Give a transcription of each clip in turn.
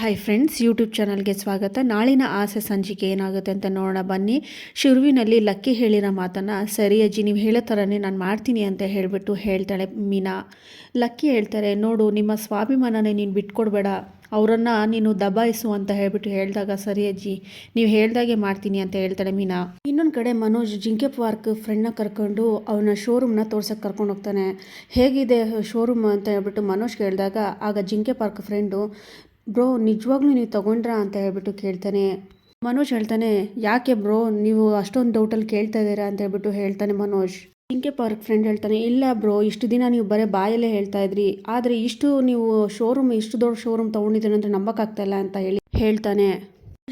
Hi friends YouTube ಚಾನಲ್ಗೆ ಸ್ವಾಗತ. ನಾಳಿನ ಆಸೆ ಸಂಚಿಕೆ ಏನಾಗುತ್ತೆ ಅಂತ ನೋಡೋಣ. ಬನ್ನಿ. ಶಿರುವಿನಲ್ಲಿ ಲಕ್ಕಿ ಹೇಳಿರೋ ಮಾತನ್ನು ಸರಿ ಅಜ್ಜಿ, ನೀವು ಹೇಳೋ ಥರನೇ ನಾನು ಮಾಡ್ತೀನಿ ಅಂತ ಹೇಳಿಬಿಟ್ಟು ಹೇಳ್ತಾಳೆ ಮೀನಾ. ಲಕ್ಕಿ ಹೇಳ್ತಾರೆ, ನೋಡು, ನಿಮ್ಮ ಸ್ವಾಭಿಮಾನನೇ ನೀನು ಬಿಟ್ಕೊಡ್ಬೇಡ. ಅವರನ್ನು ನೀನು ದಬಾಯಿಸು ಅಂತ ಹೇಳಿಬಿಟ್ಟು ಹೇಳಿದಾಗ, ಸರಿ ಅಜ್ಜಿ, ನೀವು ಹೇಳ್ದಾಗೆ ಮಾಡ್ತೀನಿ ಅಂತ ಹೇಳ್ತಾಳೆ ಮೀನಾ. ಇನ್ನೊಂದು ಕಡೆ ಮನೋಜ್ ಜಿಂಕೆ ಪಾರ್ಕ್ ಫ್ರೆಂಡ್ನ ಕರ್ಕೊಂಡು ಅವನ ಶೋರೂಮ್ನ ತೋರ್ಸೋಕ್ಕೆ ಕರ್ಕೊಂಡು ಹೋಗ್ತಾನೆ. ಹೇಗಿದೆ ಶೋರೂಮ್ ಅಂತ ಹೇಳ್ಬಿಟ್ಟು ಮನೋಜ್ ಕೇಳಿದಾಗ ಆಗ ಜಿಂಕೆ ಪಾರ್ಕ್ ಫ್ರೆಂಡು ಬ್ರೋ, ನಿಜವಾಗ್ಲೂ ನೀವು ತಗೊಂಡ್ರಾ ಅಂತ ಹೇಳ್ಬಿಟ್ಟು ಕೇಳ್ತಾನೆ. ಮನೋಜ್ ಹೇಳ್ತಾನೆ, ಯಾಕೆ ಬ್ರೋ, ನೀವು ಅಷ್ಟೊಂದು ಡೌಟಲ್ಲಿ ಕೇಳ್ತಾ ಇದ್ದೀರಾ? ಅಂತ ಹೇಳ್ಬಿಟ್ಟು ಹೇಳ್ತಾನೆ ಮನೋಜ್. ಜಿಂಕೆ ಪಾರ್ಕ್ ಫ್ರೆಂಡ್ ಹೇಳ್ತಾನೆ, ಇಲ್ಲ ಬ್ರೋ, ಇಷ್ಟು ದಿನ ನೀವು ಬರೀ ಬಾಯಲ್ಲೇ ಹೇಳ್ತಾ ಇದ್ರಿ. ಆದರೆ ಇಷ್ಟು ನೀವು ಶೋರೂಮ್ ಇಷ್ಟು ದೊಡ್ಡ ಶೋರೂಮ್ ತೊಗೊಂಡಿದ್ದೀನಿ ಅಂದರೆ ನಂಬಕ್ಕಾಗ್ತಾ ಇಲ್ಲ ಅಂತ ಹೇಳಿ ಹೇಳ್ತಾನೆ.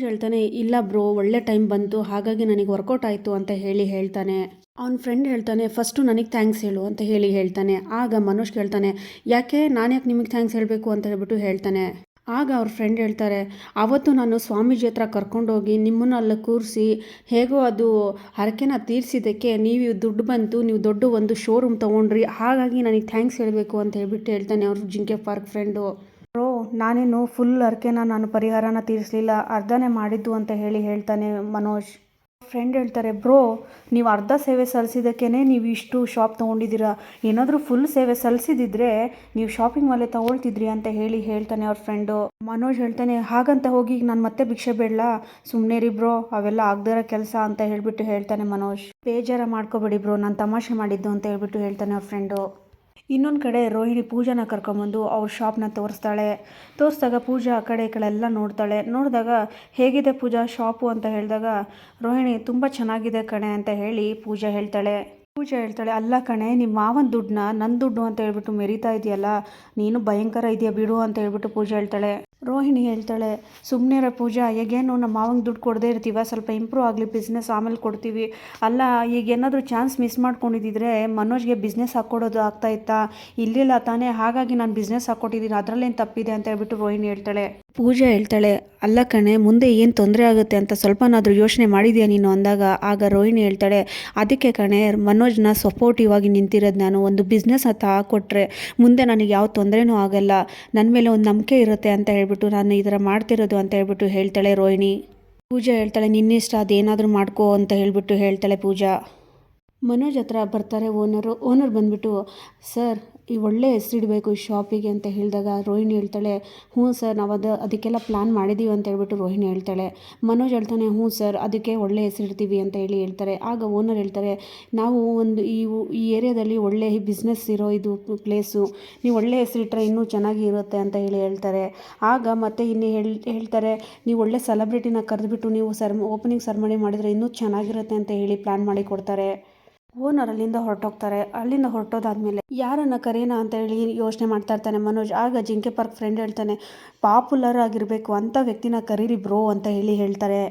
ಹೇಳ್ತಾನೆ, ಇಲ್ಲ ಬ್ರೋ, ಒಳ್ಳೆ ಟೈಮ್ ಬಂತು, ಹಾಗಾಗಿ ನನಗೆ ವರ್ಕೌಟ್ ಆಯಿತು ಅಂತ ಹೇಳಿ ಹೇಳ್ತಾನೆ. ಅವ್ನ ಫ್ರೆಂಡ್ ಹೇಳ್ತಾನೆ, ಫಸ್ಟು ನನಗೆ ಥ್ಯಾಂಕ್ಸ್ ಹೇಳು ಅಂತ ಹೇಳಿ ಹೇಳ್ತಾನೆ. ಆಗ ಮನೋಜ್ ಕೇಳ್ತಾನೆ, ಯಾಕೆ, ನಾನು ಯಾಕೆ ನಿಮಗೆ ಥ್ಯಾಂಕ್ಸ್ ಹೇಳಬೇಕು? ಅಂತ ಹೇಳ್ಬಿಟ್ಟು ಹೇಳ್ತಾನೆ. ಆಗ ಅವ್ರ ಫ್ರೆಂಡ್ ಹೇಳ್ತಾರೆ ಆವತ್ತು ನಾನು ಸ್ವಾಮೀಜಿ ಹತ್ರ ಕರ್ಕೊಂಡೋಗಿ ನಿಮ್ಮನ್ನ ಅಲ್ಲಿ ಕೂರಿಸಿ, ಹೇಗೋ ಅದು ಹರಕೆನ ತೀರಿಸಿದ್ದಕ್ಕೆ ನೀವು ದುಡ್ಡು ಬಂತು, ನೀವು ದೊಡ್ಡ ಒಂದು ಶೋರೂಮ್ ತೊಗೊಂಡ್ರಿ, ಹಾಗಾಗಿ ನನಗೆ ಥ್ಯಾಂಕ್ಸ್ ಹೇಳಬೇಕು ಅಂತ ಹೇಳ್ಬಿಟ್ಟು ಹೇಳ್ತಾನೆ ಅವ್ರ ಜಿಂಕೆ ಪಾರ್ಕ್ ಫ್ರೆಂಡು ಬ್ರೋ, ನಾನೇನು ಫುಲ್ ಹರಕೆನ, ನಾನು ಪರಿಹಾರನ ತೀರಿಸಲಿಲ್ಲ, ಅರ್ಧನೇ ಮಾಡಿದ್ದು ಅಂತ ಹೇಳಿ ಹೇಳ್ತಾನೆ ಮನೋಜ್. ಫ್ರೆಂಡ್ ಹೇಳ್ತಾರೆ, ಬ್ರೋ, ನೀವು ಅರ್ಧ ಸೇವೆ ಸಲ್ಲಿಸಿದ್ದಕ್ಕೇ ನೀವು ಇಷ್ಟು ಶಾಪ್ ತೊಗೊಂಡಿದ್ದೀರಾ? ಏನಾದರೂ ಫುಲ್ ಸೇವೆ ಸಲ್ಲಿಸಿದಿದ್ರೆ ನೀವು ಶಾಪಿಂಗ್ ಮಾಲೇ ತೊಗೊಳ್ತಿದ್ರಿ ಅಂತ ಹೇಳಿ ಹೇಳ್ತಾನೆ ಅವ್ರ ಫ್ರೆಂಡು ಮನೋಜ್ ಹೇಳ್ತಾನೆ, ಹಾಗಂತ ಹೋಗಿ ನಾನು ಮತ್ತೆ ಭಿಕ್ಷೆ ಬೇಡಲ್ಲ ಸುಮ್ಮನೆ ರೀ ಬ್ರೋ, ಅವೆಲ್ಲ ಆಗದಿರೋ ಕೆಲಸ ಅಂತ ಹೇಳಿಬಿಟ್ಟು ಹೇಳ್ತಾನೆ ಮನೋಜ್. ಬೇಜಾರ ಮಾಡ್ಕೋಬೇಡಿ ಬ್ರೋ, ನಾನು ತಮಾಷೆ ಮಾಡಿದ್ದು ಅಂತ ಹೇಳಿಬಿಟ್ಟು ಹೇಳ್ತಾನೆ ಅವ್ರ ಫ್ರೆಂಡು ಇನ್ನೊಂದು ಕಡೆ ರೋಹಿಣಿ ಪೂಜಾನ ಕರ್ಕೊಂಬಂದು ಅವ್ರ ಶಾಪ್ನ ತೋರಿಸ್ತಾಳೆ. ತೋರಿಸಿದಾಗ ಪೂಜಾ ಆ ಕಡೆ ಈ ಕಡೆ ಎಲ್ಲ ನೋಡ್ತಾಳೆ. ನೋಡಿದಾಗ ಹೇಗಿದೆ ಪೂಜಾ ಶಾಪು ಅಂತ ಹೇಳಿದಾಗ, ರೋಹಿಣಿ ತುಂಬ ಚೆನ್ನಾಗಿದೆ ಕಣೆ ಅಂತ ಹೇಳಿ ಪೂಜಾ ಹೇಳ್ತಾಳೆ. ಪೂಜಾ ಹೇಳ್ತಾಳೆ, ಅಲ್ಲ ಕಣೆ ನಿಮ್ಮ ಮಾವನ ದುಡ್ಡನ್ನ ನನ್ನ ದುಡ್ಡು ಅಂತ ಹೇಳ್ಬಿಟ್ಟು ಮೆರಿತಾ ಇದೆಯಲ್ಲ, ನೀನು ಭಯಂಕರ ಇದೆಯಾ ಬಿಡು ಅಂತ ಹೇಳ್ಬಿಟ್ಟು ಪೂಜಾ ಹೇಳ್ತಾಳೆ. ರೋಹಿಣಿ ಹೇಳ್ತಾಳೆ ಸುಮ್ಮನೆ ಪೂಜಾ ಈಗೇನು ನಮ್ಮ ಮಾವಂಗೆ ದುಡ್ಡು ಕೊಡದೇ ಇರ್ತೀವ, ಸ್ವಲ್ಪ ಇಂಪ್ರೂವ್ ಆಗಲಿ ಬಿಸ್ನೆಸ್ ಆಮೇಲೆ ಕೊಡ್ತೀವಿ. ಅಲ್ಲ, ಈಗ ಏನಾದರೂ ಚಾನ್ಸ್ ಮಿಸ್ ಮಾಡ್ಕೊಂಡಿದ್ದಿದ್ರೆ ಮನೋಜ್ಗೆ ಬಿಸ್ನೆಸ್ ಹಾಕ್ಕೊಡೋದು ಆಗ್ತಾ ಇತ್ತಾ? ಇಲ್ಲಿಲ್ಲ ತಾನೇ, ಹಾಗಾಗಿ ನಾನು ಬಿಸ್ನೆಸ್ ಹಾಕ್ಕೊಟ್ಟಿದ್ದೀನಿ ಅದರಲ್ಲೇನು ತಪ್ಪಿದೆ ಅಂತ ಹೇಳ್ಬಿಟ್ಟು ರೋಹಿಣಿ ಹೇಳ್ತಾಳೆ. ಪೂಜಾ ಹೇಳ್ತಾಳೆ, ಅಲ್ಲ ಕಣೆ, ಮುಂದೆ ಏನು ತೊಂದರೆ ಆಗುತ್ತೆ ಅಂತ ಸ್ವಲ್ಪನಾದರೂ ಯೋಚನೆ ಮಾಡಿದ್ಯಾ ನೀನು? ಅಂದಾಗ ಆಗ ರೋಹಿಣಿ ಹೇಳ್ತಾಳೆ, ಅದಕ್ಕೆ ಕಣೆ, ಮನೋಜ್ನ ಸಪೋರ್ಟಿವ್ ಆಗಿ ನಿಂತಿರೋದು ನಾನು, ಒಂದು ಬಿಸ್ನೆಸ್ ಅಂತ ಹಾಕ್ಕೊಟ್ರೆ ಮುಂದೆ ನನಗೆ ಯಾವ ತೊಂದರೆನೂ ಆಗಲ್ಲ. ನನ್ನ ಮೇಲೆ ಒಂದು ನಂಬಿಕೆ ಇರುತ್ತೆ ಅಂತ ಹೇಳ್ಬಿಟ್ಟು ನಾನು ಈ ಥರ ಮಾಡ್ತಿರೋದು ಅಂತ ಹೇಳ್ಬಿಟ್ಟು ಹೇಳ್ತಾಳೆ ರೋಹಿಣಿ. ಪೂಜಾ ಹೇಳ್ತಾಳೆ, ನಿನ್ನಿಷ್ಟ ಅದೇನಾದರೂ ಮಾಡ್ಕೋ ಅಂತ ಹೇಳ್ಬಿಟ್ಟು ಹೇಳ್ತಾಳೆ ಪೂಜಾ. ಮನೋಜ್ ಹತ್ರ ಬರ್ತಾರೆ ಓನರು. ಓನರ್ ಬಂದ್ಬಿಟ್ಟು, ಸರ್, ಈ ಒಳ್ಳೆ ಹೆಸರಿಡಬೇಕು ಈ ಶಾಪಿಗೆ ಅಂತ ಹೇಳಿದಾಗ ರೋಹಿಣಿ ಹೇಳ್ತಾಳೆ, ಹ್ಞೂ ಸರ್, ನಾವು ಅದು, ಅದಕ್ಕೆಲ್ಲ ಪ್ಲ್ಯಾನ್ ಮಾಡಿದ್ದೀವಿ ಅಂತ ಹೇಳ್ಬಿಟ್ಟು ರೋಹಿಣಿ ಹೇಳ್ತಾಳೆ. ಮನೋಜ್ ಹೇಳ್ತಾನೆ, ಹ್ಞೂ ಸರ್, ಅದಕ್ಕೆ ಒಳ್ಳೆ ಹೆಸರಿಡ್ತೀವಿ ಅಂತ ಹೇಳಿ ಹೇಳ್ತಾರೆ. ಆಗ ಓನರ್ ಹೇಳ್ತಾರೆ, ನಾವು ಒಂದು, ಈ ಈ ಏರಿಯಾದಲ್ಲಿ ಒಳ್ಳೆ ಬಿಸ್ನೆಸ್ ಇರೋ ಇದು ಪ್ಲೇಸು ನೀವು ಒಳ್ಳೆ ಹೆಸರಿಟ್ರೆ ಇನ್ನೂ ಚೆನ್ನಾಗಿ ಇರುತ್ತೆ ಅಂತ ಹೇಳಿ ಹೇಳ್ತಾರೆ. ಆಗ ಮತ್ತೆ ಇನ್ನು ಹೇಳ್, ಹೇಳ್ತಾರೆ, ನೀವು ಒಳ್ಳೆ ಸೆಲೆಬ್ರಿಟಿನ ಕರೆದುಬಿಟ್ಟು ನೀವು ಸರ್ ಓಪನಿಂಗ್ ಸರ್ಮನಿ ಮಾಡಿದರೆ ಇನ್ನೂ ಚೆನ್ನಾಗಿರುತ್ತೆ ಅಂತ ಹೇಳಿ ಪ್ಲ್ಯಾನ್ ಮಾಡಿ ಕೊಡ್ತಾರೆ. ಓನರ್ ಅಲ್ಲಿಂದ ಹೊರಟೋಗ್ತಾರೆ. ಅಲ್ಲಿಂದ ಹೊರಟೋದಾದ್ಮೇಲೆ ಯಾರನ್ನ ಕರೀನ ಅಂತ ಹೇಳಿ ಯೋಚನೆ ಮಾಡ್ತಾ ಇರ್ತಾನೆ ಮನೋಜ್. ಆಗ ಜಿಂಕೆ ಪಾರ್ಕ್ ಫ್ರೆಂಡ್ ಹೇಳ್ತಾನೆ ಪಾಪ್ಯುಲರ್ ಆಗಿರಬೇಕು, ಅಂತ ವ್ಯಕ್ತಿನ ಕರೀರಿ ಬ್ರೋ ಅಂತ ಹೇಳಿ ಹೇಳ್ತಾರೆ.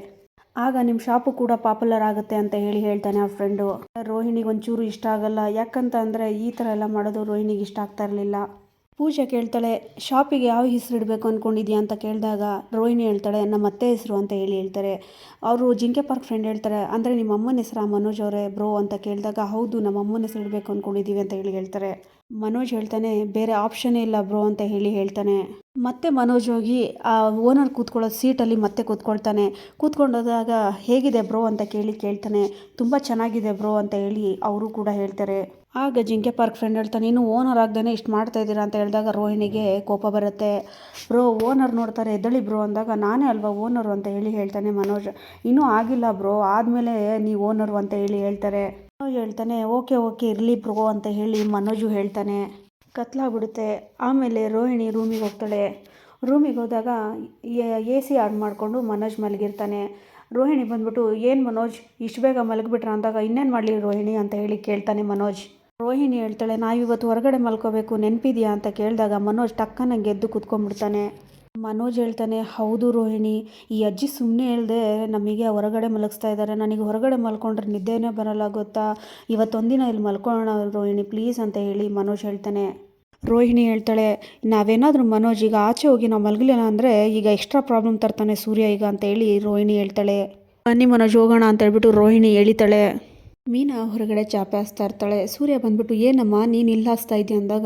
ಆಗ ನಿಮ್ಮ ಶಾಪು ಕೂಡ ಪಾಪ್ಯುಲರ್ ಆಗುತ್ತೆ ಅಂತ ಹೇಳಿ ಹೇಳ್ತಾನೆ ಆ ಫ್ರೆಂಡು ರೋಹಿಣಿಗೆ ಒಂಚೂರು ಇಷ್ಟ ಆಗಲ್ಲ. ಯಾಕಂತ ಅಂದರೆ ಈ ಥರ ಎಲ್ಲ ಮಾಡೋದು ರೋಹಿಣಿಗೆ ಇಷ್ಟ ಆಗ್ತಾ ಇರಲಿಲ್ಲ. ಪೂಜೆ ಕೇಳ್ತಾಳೆ, ಶಾಪಿಗೆ ಯಾವ ಹೆಸರು ಇಡಬೇಕು ಅಂದ್ಕೊಂಡಿದ್ಯಾ ಅಂತ ಕೇಳಿದಾಗ, ರೋಹಿಣಿ ಹೇಳ್ತಾಳೆ, ನಮ್ಮ ಅತ್ತೆ ಹೆಸರು ಅಂತ ಹೇಳಿ ಹೇಳ್ತಾರೆ. ಅವರು ಜಿಂಕೆ ಪಾರ್ಕ್ ಫ್ರೆಂಡ್ ಹೇಳ್ತಾರೆ, ಅಂದರೆ ನಿಮ್ಮ ಅಮ್ಮನ ಹೆಸರಾ ಮನೋಜ್ ಅವರೇ ಬ್ರೋ ಅಂತ ಕೇಳಿದಾಗ, ಹೌದು, ನಮ್ಮ ಅಮ್ಮನ ಹೆಸರು ಇಡಬೇಕು ಅಂದ್ಕೊಂಡಿದ್ದೀವಿ ಅಂತ ಹೇಳಿ ಹೇಳ್ತಾರೆ. ಮನೋಜ್ ಹೇಳ್ತಾನೆ, ಬೇರೆ ಆಪ್ಷನ್ನೇ ಇಲ್ಲ ಬ್ರೋ ಅಂತ ಹೇಳಿ ಹೇಳ್ತಾನೆ. ಮತ್ತೆ ಮನೋಜ್ ಹೋಗಿ ಆ ಓನರ್ ಕೂತ್ಕೊಳ್ಳೋ ಸೀಟಲ್ಲಿ ಮತ್ತೆ ಕೂತ್ಕೊಳ್ತಾನೆ. ಕೂತ್ಕೊಂಡೋದಾಗ ಹೇಗಿದೆ ಬ್ರೋ ಅಂತ ಕೇಳಿ ಕೇಳ್ತಾನೆ. ತುಂಬ ಚೆನ್ನಾಗಿದೆ ಬ್ರೋ ಅಂತ ಹೇಳಿ ಅವರು ಕೂಡ ಹೇಳ್ತಾರೆ. ಆಗ ಜಿಂಕೆ ಪಾರ್ಕ್ ಫ್ರೆಂಡ್ ಹೇಳ್ತಾನೆ ಇನ್ನು ಓನರ್ ಆಗ್ದೇ ಇಷ್ಟು ಮಾಡ್ತಾ ಇದ್ದೀರಾ? ಅಂತ ಹೇಳಿದಾಗ ರೋಹಿಣಿಗೆ ಕೋಪ ಬರುತ್ತೆ. ಬ್ರೋ ಓನರ್ ನೋಡ್ತಾರೆ, ಎದ್ದಳಿ ಬ್ರೋ ಅಂದಾಗ ನಾನೇ ಅಲ್ವಾ ಓನರು ಅಂತ ಹೇಳಿ ಹೇಳ್ತಾನೆ ಮನೋಜ್. ಇನ್ನೂ ಆಗಿಲ್ಲ ಬ್ರೋ ಆದಮೇಲೆ ನೀವು ಓನರು ಅಂತ ಹೇಳಿ ಹೇಳ್ತಾರೆ. ಮನೋಜ್ ಹೇಳ್ತಾನೆ, ಓಕೆ ಓಕೆ, ಇರಲಿ ಬ್ರೋ ಅಂತ ಹೇಳಿ ಮನೋಜು ಹೇಳ್ತಾನೆ. ಕತ್ಲಾಗ್ಬಿಡುತ್ತೆ. ಆಮೇಲೆ ರೋಹಿಣಿ ರೂಮಿಗೆ ಹೋಗ್ತಾಳೆ. ರೂಮಿಗೆ ಹೋದಾಗ ಎ ಸಿ ಆನ್ ಮಾಡಿಕೊಂಡು ಮನೋಜ್ ಮಲಗಿರ್ತಾನೆ. ರೋಹಿಣಿ ಬಂದ್ಬಿಟ್ಟು, ಏನು ಮನೋಜ್, ಇಷ್ಟು ಬೇಗ ಮಲಗಿಬಿಟ್ರ? ಅಂದಾಗ, ಇನ್ನೇನು ಮಾಡಲಿ ರೋಹಿಣಿ? ಅಂತ ಹೇಳಿ ಕೇಳ್ತಾನೆ ಮನೋಜ್. ರೋಹಿಣಿ ಹೇಳ್ತಾಳೆ, ನಾವಿವತ್ತು ಹೊರಗಡೆ ಮಲ್ಕೋಬೇಕು, ನೆನಪಿದೆಯಾ? ಅಂತ ಕೇಳಿದಾಗ ಮನೋಜ್ ಟಕ್ಕನಂಗೆ ಎದ್ದು ಕುತ್ಕೊಂಡ್ಬಿಡ್ತಾನೆ. ಮನೋಜ್ ಹೇಳ್ತಾನೆ, ಹೌದು ರೋಹಿಣಿ, ಈ ಅಜ್ಜಿ ಸುಮ್ಮನೆ ಹೇಳ್ದೆ ನಮಗೆ ಹೊರಗಡೆ ಮಲಗಿಸ್ತಾ ಇದ್ದಾರೆ ನನಗೆ ಹೊರಗಡೆ ಮಲ್ಕೊಂಡ್ರೆ ನಿದ್ದೆನೇ ಬರಲ್ಲ, ಗೊತ್ತಾ? ಇವತ್ತೊಂದಿನ ಇಲ್ಲಿ ಮಲ್ಕೊಳ್ಳೋಣ ರೋಹಿಣಿ ಪ್ಲೀಸ್ ಅಂತ ಹೇಳಿ ಮನೋಜ್ ಹೇಳ್ತಾನೆ. ರೋಹಿಣಿ ಹೇಳ್ತಾಳೆ, ನಾವೇನಾದರೂ ಮನೋಜ್, ಈಗ ಆಚೆ ಹೋಗಿ ನಾವು ಮಲಗಲಿಲ್ಲ ಅಂದರೆ ಈಗ ಎಕ್ಸ್ಟ್ರಾ ಪ್ರಾಬ್ಲಮ್ ತರ್ತಾನೆ ಸೂರ್ಯ ಈಗ ಅಂತ ಹೇಳಿ ರೋಹಿಣಿ ಹೇಳ್ತಾಳೆ. ಬನ್ನಿ ಮನೋಜ್, ಹೋಗೋಣ ಅಂತ ಹೇಳ್ಬಿಟ್ಟು ರೋಹಿಣಿ ಎಳಿತಾಳೆ. ಮೀನಾ ಹೊರಗಡೆ ಚಾಪೆ ಹಾಸ್ತಾ ಇರ್ತಾಳೆ. ಸೂರ್ಯ ಬಂದ್ಬಿಟ್ಟು, ಏನಮ್ಮ, ನೀನು ಇಲ್ಲಿ ಹಾಸ್ತಾ ಇದೆಯಾ? ಅಂದಾಗ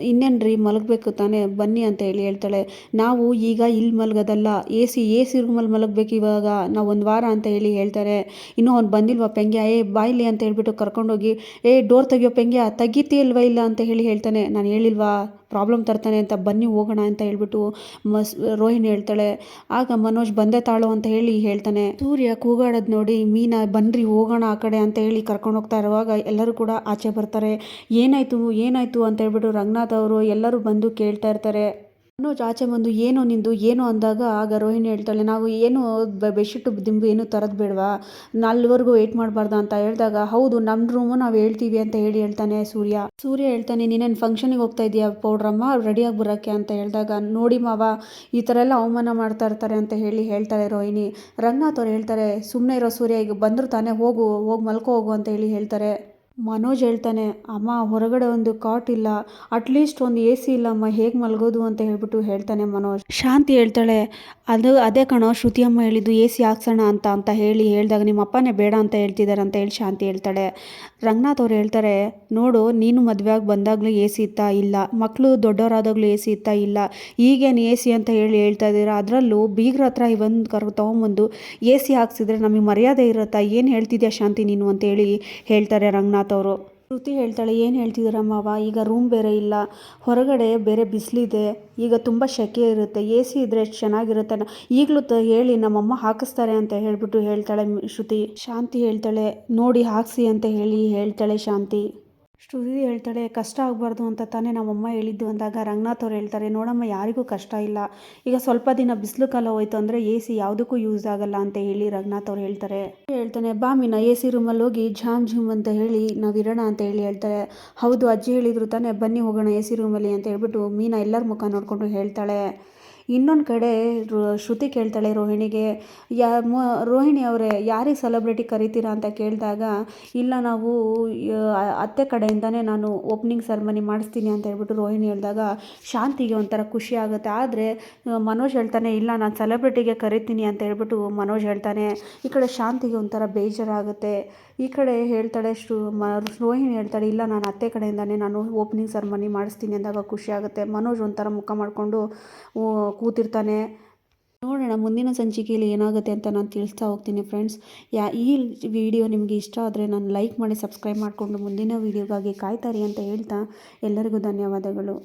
ಇನ್ನೇನು ರೀ ಮಲಗಬೇಕು ತಾನೇ, ಬನ್ನಿ ಅಂತ ಹೇಳಿ ಹೇಳ್ತಾಳೆ. ನಾವು ಈಗ ಇಲ್ಲಿ ಮಲಗೋದಲ್ಲ, ಎ ಸಿ ಎ ಸಿ ರೂಮಲ್ಲಿ ಮಲಗಬೇಕು ಇವಾಗ. ನಾವು ಒಂದು ವಾರ ಅಂತ ಹೇಳಿ ಹೇಳ್ತಾರೆ. ಇನ್ನೂ ಅವ್ನು ಬಂದಿಲ್ವ ಪೆಂಗ್ಯ ಏ ಬಾಯ್ಲಿ ಅಂತ ಹೇಳ್ಬಿಟ್ಟು ಕರ್ಕೊಂಡೋಗಿ, ಏ, ಡೋರ್ ತೆಗಿಯೋ ಪೆಂಗ್ಯ ತೆಗಿತೀಯಲ್ವಾ ಇಲ್ಲ? ಅಂತ ಹೇಳಿ ಹೇಳ್ತಾನೆ. ನಾನು ಹೇಳಿಲ್ವಾ, ಪ್ರಾಬ್ಲಮ್ ತರ್ತಾನೆ ಅಂತ, ಬನ್ನಿ, ಹೋಗೋಣ ಅಂತ ಹೇಳ್ಬಿಟ್ಟು ಮಸ್, ರೋಹಿಣಿ ಹೇಳ್ತಾಳೆ. ಆಗ ಮನೋಜ್ ಬಂದೆ ತಾಳು ಅಂತ ಹೇಳಿ ಹೇಳ್ತಾನೆ. ಸೂರ್ಯ ಕೂಗಾಡೋದು ನೋಡಿ, ಮೀನಾ, ಬನ್ರಿ, ಹೋಗೋಣ ಆ ಕಡೆ ಅಂತ ಹೇಳಿ ಕರ್ಕೊಂಡು ಹೋಗ್ತಾ ಇರುವಾಗ ಎಲ್ಲರೂ ಕೂಡ ಆಚೆ ಬರ್ತಾರೆ, ಏನಾಯಿತು ಏನಾಯಿತು ಅಂತ ಹೇಳ್ಬಿಟ್ಟು ರಂಗನಾಥ್ ಅವರು ಎಲ್ಲರೂ ಬಂದು ಕೇಳ್ತಾ ಇರ್ತಾರೆ. ಮನೋಜ್ ಆಚೆ ಬಂದು ಏನು ನಿಂದು, ಏನು ಅಂದಾಗ ಆಗ ರೋಹಿಣಿ ಹೇಳ್ತಾಳೆ, ನಾವು ಏನು ಬೆಡ್ಶೀಟು ದಿಂಬು ಏನು ತರೋದು ಬೇಡವಾ? ನಾಲ್ವರೆಗೂ ವೇಟ್ ಮಾಡಬಾರ್ದ ಅಂತ ಹೇಳಿದಾಗ, ಹೌದು ನಮ್ಮ ರೂಮು ನಾವು ಹೇಳ್ತೀವಿ ಅಂತ ಹೇಳಿ ಹೇಳ್ತಾನೆ ಸೂರ್ಯ. ಸೂರ್ಯ ಹೇಳ್ತಾನೆ, ನೀನೇನು ಫಂಕ್ಷನಿಗೆ ಹೋಗ್ತಾ ಇದೀಯಾ ಪೌಡ್ರಮ್ಮ? ರೆಡಿಯಾಗಿ ಬರೋಕ್ಕೆ ಅಂತ ಹೇಳಿದಾಗ, ನೋಡಿ ಮಾವ, ಈ ಥರ ಎಲ್ಲ ಅವಮಾನ ಮಾಡ್ತಾ ಇರ್ತಾರೆ ಅಂತ ಹೇಳಿ ಹೇಳ್ತಾಳೆ ರೋಹಿಣಿ. ರಂಗನಾಥ್ ಅವ್ರು ಹೇಳ್ತಾರೆ ಸುಮ್ಮನೆ ಇರೋ ಸೂರ್ಯ, ಈಗ ಬಂದರೂ ತಾನೇ ಹೋಗು, ಹೋಗಿ ಮಲ್ಕೋ ಹೋಗು ಅಂತ ಹೇಳಿ ಹೇಳ್ತಾರೆ. ಮನೋಜ್ ಹೇಳ್ತಾನೆ, ಅಮ್ಮ, ಹೊರಗಡೆ ಒಂದು ಕಾಟ್ ಇಲ್ಲ ಅಟ್ಲೀಸ್ಟ್ ಒಂದು ಎ ಸಿ ಇಲ್ಲಮ್ಮ ಹೇಗೆ ಮಲಗೋದು ಅಂತ ಹೇಳ್ಬಿಟ್ಟು ಹೇಳ್ತಾನೆ ಮನೋಜ್. ಶಾಂತಿ ಹೇಳ್ತಾಳೆ, ಅದು, ಅದೇ ಕಣೋ ಶ್ರುತಿ ಅಮ್ಮ ಹೇಳಿದ್ದು ಎ ಸಿ ಹಾಕ್ಸೋಣ ಅಂತ ಅಂತ ಹೇಳಿ ಹೇಳಿದಾಗ ನಿಮ್ಮ ಅಪ್ಪನೇ ಬೇಡ ಅಂತ ಹೇಳ್ತಿದ್ದಾರೆ ಅಂತ ಹೇಳಿ ಶಾಂತಿ ಹೇಳ್ತಾಳೆ. ರಂಗನಾಥ್ ಅವ್ರು ಹೇಳ್ತಾರೆ, ನೋಡು, ನೀನು ಮದುವೆಯಾಗಿ ಬಂದಾಗಲೂ ಎ ಸಿ ಇತ್ತಾ ಇಲ್ಲ ಮಕ್ಕಳು ದೊಡ್ಡವರಾದಾಗಲೂ ಎ ಸಿ ಇತ್ತಾ ಇಲ್ಲ, ಈಗೇನು ಎ ಸಿ ಅಂತ ಹೇಳಿ ಹೇಳ್ತಾ ಇದ್ದೀರಾ, ಅದರಲ್ಲೂ ಬೀಗ್ರ ಹತ್ರ ಬಂದು ಕರ್, ತೊಗೊಂಬಂದು ಎ ಸಿ ಹಾಕ್ಸಿದ್ರೆ ನಮಗೆ ಮರ್ಯಾದೆ ಇರುತ್ತಾ, ಏನು ಹೇಳ್ತಿದ್ಯಾ ಶಾಂತಿ ನೀನು? ಅಂತೇಳಿ ಹೇಳ್ತಾರೆ ರಂಗನಾಥ್ ಅವರು ಶ್ರುತಿ ಹೇಳ್ತಾಳೆ, ಏನು ಹೇಳ್ತಿದ್ದೀರ ಮಾವ? ಈಗ ರೂಮ್ ಬೇರೆ ಇಲ್ಲ. ಹೊರಗಡೆ ಬೇರೆ ಬಿಸಿಲಿದೆ. ಈಗ ತುಂಬ ಸೆಕೆ ಇರುತ್ತೆ. ಎ ಸಿ ಇದ್ರೆ ಎಷ್ಟು ಚೆನ್ನಾಗಿರುತ್ತೆ ಈಗಲೂ ತ, ಹೇಳಿ ನಮ್ಮಮ್ಮ ಹಾಕಿಸ್ತಾರೆ ಅಂತ ಹೇಳ್ಬಿಟ್ಟು ಹೇಳ್ತಾಳೆ ಶ್ರುತಿ. ಶಾಂತಿ ಹೇಳ್ತಾಳೆ, ನೋಡಿ ಹಾಕ್ಸಿ ಅಂತ ಹೇಳಿ ಹೇಳ್ತಾಳೆ ಶಾಂತಿ. ಶ್ರುತಿ ಹೇಳ್ತಾಳೆ, ಕಷ್ಟ ಆಗಬಾರ್ದು ಅಂತ ತಾನೇ ನಮ್ಮಮ್ಮ ಹೇಳಿದ್ದು ಅಂದಾಗ ರಂಗನಾಥ್ ಅವ್ರು ಹೇಳ್ತಾರೆ, ನೋಡಮ್ಮ, ಯಾರಿಗೂ ಕಷ್ಟ ಇಲ್ಲ. ಈಗ ಸ್ವಲ್ಪ ದಿನ ಬಿಸಿಲು ಕಾಲ ಹೋಯ್ತು ಅಂದರೆ ಎ ಸಿ ಯಾವುದಕ್ಕೂ ಯೂಸ್ ಆಗಲ್ಲ ಅಂತ ಹೇಳಿ ರಂಗನಾಥ್ ಅವ್ರು ಹೇಳ್ತಾರೆ. ಹೇಳ್ತಾನೆ, ಬಾ ಮೀನಾ, ಎ ಸಿ ರೂಮಲ್ಲಿ ಹೋಗಿ ಝಾಮ್ ಝೂಮ್ ಅಂತ ಹೇಳಿ ನಾವು ಇರೋಣ ಅಂತ ಹೇಳಿ ಹೇಳ್ತಾರೆ. ಹೌದು, ಅಜ್ಜಿ ಹೇಳಿದ್ರು ತಾನೇ, ಬನ್ನಿ ಹೋಗೋಣ ಎ ಸಿ ರೂಮಲ್ಲಿ ಅಂತ ಹೇಳ್ಬಿಟ್ಟು ಮೀನಾ ಎಲ್ಲರ ಮುಖ ನೋಡಿಕೊಂಡು ಹೇಳ್ತಾಳೆ. ಇನ್ನೊಂದು ಕಡೆ ಶ್ರುತಿ ಕೇಳ್ತಾಳೆ ರೋಹಿಣಿಗೆ, ಯಾ ರೋಹಿಣಿ ಅವರೇ, ಯಾರಿಗೆ ಸೆಲೆಬ್ರಿಟಿ ಕರಿತೀರಾ ಅಂತ ಕೇಳಿದಾಗ, ಇಲ್ಲ ನಾವು ಅತ್ತೆ ಕಡೆಯಿಂದನೇ ನಾನು ಓಪನಿಂಗ್ ಸೆರೆಮನಿ ಮಾಡಿಸ್ತೀನಿ ಅಂತ ಹೇಳ್ಬಿಟ್ಟು ರೋಹಿಣಿ ಹೇಳಿದಾಗ, ಶಾಂತಿಗೆ ಒಂಥರ ಖುಷಿ ಆಗುತ್ತೆ. ಆದರೆ ಮನೋಜ್ ಹೇಳ್ತಾನೆ, ಇಲ್ಲ, ನಾನು ಸೆಲೆಬ್ರಿಟಿಗೆ ಕರಿತೀನಿ ಅಂತ ಹೇಳ್ಬಿಟ್ಟು ಮನೋಜ್ ಹೇಳ್ತಾನೆ, ಈ ಕಡೆ ಶಾಂತಿಗೆ ಒಂಥರ ಬೇಜಾರಾಗುತ್ತೆ. ಈ ಕಡೆ ಹೇಳ್ತಾಳೆ, ಶ್ರು, ಮ, ರೋಹಿಣಿ ಹೇಳ್ತಾಳೆ, ಇಲ್ಲ, ನಾನು ಅತ್ತೆ ಕಡೆಯಿಂದನೇ ನಾನು ಓಪನಿಂಗ್ ಸೆರೆಮನಿ ಮಾಡಿಸ್ತೀನಿ ಅಂದಾಗ ಖುಷಿ ಆಗುತ್ತೆ. ಮನೋಜ್ ಒಂಥರ ಮುಖ ಮಾಡಿಕೊಂಡು ಕೂತಿರ್ತಾನೆ. ನೋಡೋಣ, ಮುಂದಿನ ಸಂಚಿಕೆಯಲ್ಲಿ ಏನಾಗುತ್ತೆ ಅಂತ ನಾನು ತಿಳಿಸ್ತಾ ಹೋಗ್ತೀನಿ ಫ್ರೆಂಡ್ಸ್ ಯಾ, ಈ ವಿಡಿಯೋ ನಿಮಗೆ ಇಷ್ಟ ಆದರೆ ನಾನು ಲೈಕ್ ಮಾಡಿ ಸಬ್ಸ್ಕ್ರೈಬ್ ಮಾಡಿಕೊಂಡು ಮುಂದಿನ ವೀಡಿಯೋಗಾಗಿ ಕಾಯ್ತಾರೆ ಅಂತ ಹೇಳ್ತಾ ಎಲ್ಲರಿಗೂ ಧನ್ಯವಾದಗಳು.